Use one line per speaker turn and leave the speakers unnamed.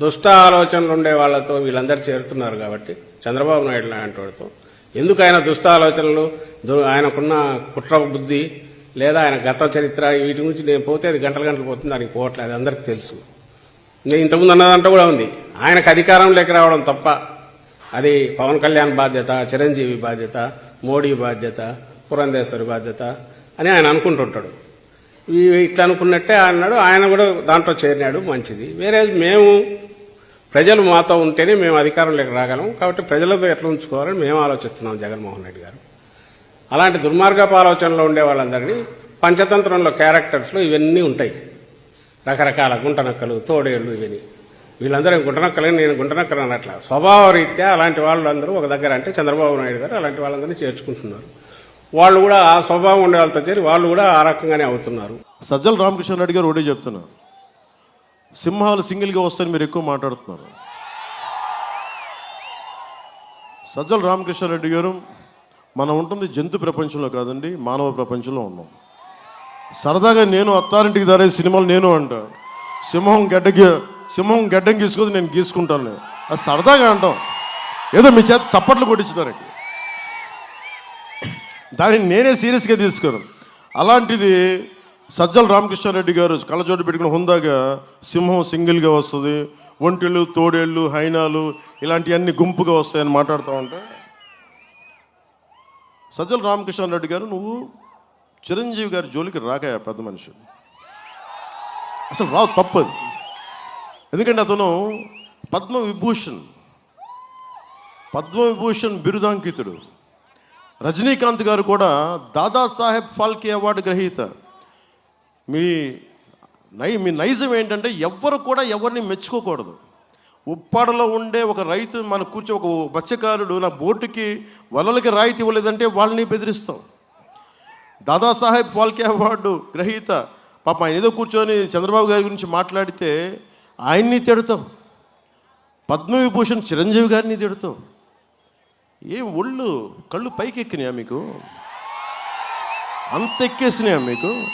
దుష్ట ఆలోచనలు ఉండే వాళ్ళతో వీళ్ళందరూ చేరుతున్నారు కాబట్టి చంద్రబాబు నాయుడు లాంటి వాడితో. ఎందుకు ఆయన దుష్ట ఆలోచనలు ఆయనకున్న కుట్ర బుద్ధి లేదా ఆయన గత చరిత్ర వీటి గురించి నేను పోతే అది గంటలు గంటలు పోతుంది దానికి పోవట్లేదు అది అందరికీ తెలుసు. నేను ఇంతకుముందు అన్నదంట కూడా ఉంది. ఆయనకు అధికారం లేక రావడం తప్ప అది పవన్ కళ్యాణ్ బాధ్యత చిరంజీవి బాధ్యత మోడీ బాధ్యత పురంధేశ్వరి బాధ్యత అని ఆయన అనుకుంటుంటాడు. ఇట్లా అనుకున్నట్టే అన్నాడు ఆయన కూడా దాంట్లో చేరినాడు మంచిది. వేరే మేము ప్రజలు మాతో ఉంటేనే మేము అధికారంలోకి రాగలం. కాబట్టి ప్రజలతో ఎట్లా ఉంచుకోవాలని మేము ఆలోచిస్తున్నాం జగన్మోహన్ రెడ్డి గారు. అలాంటి దుర్మార్గపు ఆలోచనలో ఉండే వాళ్ళందరినీ పంచతంత్రంలో క్యారెక్టర్స్లో ఇవన్నీ ఉంటాయి. రకరకాల గుంటనక్కలు తోడేళ్ళు ఇవన్నీ. వీళ్ళందరూ గుంటనక్కలని నేను గుంటనక్కలు అన్నట్ల. స్వభావ రీత్యా అలాంటి వాళ్ళందరూ ఒక దగ్గర అంటే చంద్రబాబు నాయుడు గారు అలాంటి వాళ్ళందరినీ చేర్చుకుంటున్నారు. వాళ్ళు కూడా ఆ స్వభావం ఉండే వాళ్ళతో చేరి వాళ్ళు కూడా ఆ రకంగానే అవుతున్నారు.
సజ్జల రామకృష్ణ రెడ్డి గారు ఒకటే చెప్తున్నారు సింహాలు సింగిల్గా వస్తాయని మీరు ఎక్కువ మాట్లాడుతున్నారు. సజ్జల రామకృష్ణారెడ్డి గారు మనం ఉంటుంది జంతు ప్రపంచంలో కాదండి మానవ ప్రపంచంలో ఉన్నాం. సరదాగా నేను అత్తారింటికి దారే సినిమాలు నేను అంట. సింహం గడ్డకి సింహం గడ్డం గీసుకొని నేను గీసుకుంటాను అది సరదాగా అంటాం. ఏదో మీ చేత చప్పట్లు కొట్టించడానికి దాన్ని నేనే సీరియస్గా తీసుకోను. అలాంటిది సజ్జల రామకృష్ణారెడ్డి గారు కళ్ళజోడు పెట్టుకుని హుందాగా సింహం సింగిల్గా వస్తుంది. ఒంటిళ్ళు తోడేళ్ళు హైనాలు ఇలాంటివన్నీ గుంపుగా వస్తాయని మాట్లాడుతూ ఉంటే సజ్జల రామకృష్ణారెడ్డి గారు నువ్వు చిరంజీవి గారి జోలికి రాకాయ పెద్ద మనిషి. అసలు రావు తప్పది. ఎందుకంటే అతను పద్మ విభూషణ్ పద్మ విభూషణ్ బిరుదాంకితుడు. రజనీకాంత్ గారు కూడా దాదాసాహెబ్ ఫాల్కే అవార్డు గ్రహీత. మీ నై మీ నైజం ఏంటంటే ఎవ్వరు కూడా ఎవరిని మెచ్చుకోకూడదు. ఉప్పాడలో ఉండే ఒక రైతు మన కూర్చో ఒక మత్స్యకారుడు నా బోటుకి వలలకి రాయితీ ఇవ్వలేదంటే వాళ్ళని బెదిరిస్తాం. దాదాసాహెబ్ ఫాల్కే అవార్డు గ్రహీత. పాప ఆయన ఏదో కూర్చొని చంద్రబాబు గారి గురించి మాట్లాడితే ఆయన్ని తిడతాం. పద్మవిభూషణ్ చిరంజీవి గారిని తిడతాం. ఏం ఒళ్ళు కళ్ళు పైకి ఎక్కినాయా మీకు? అంత ఎక్కేసినాయా మీకు?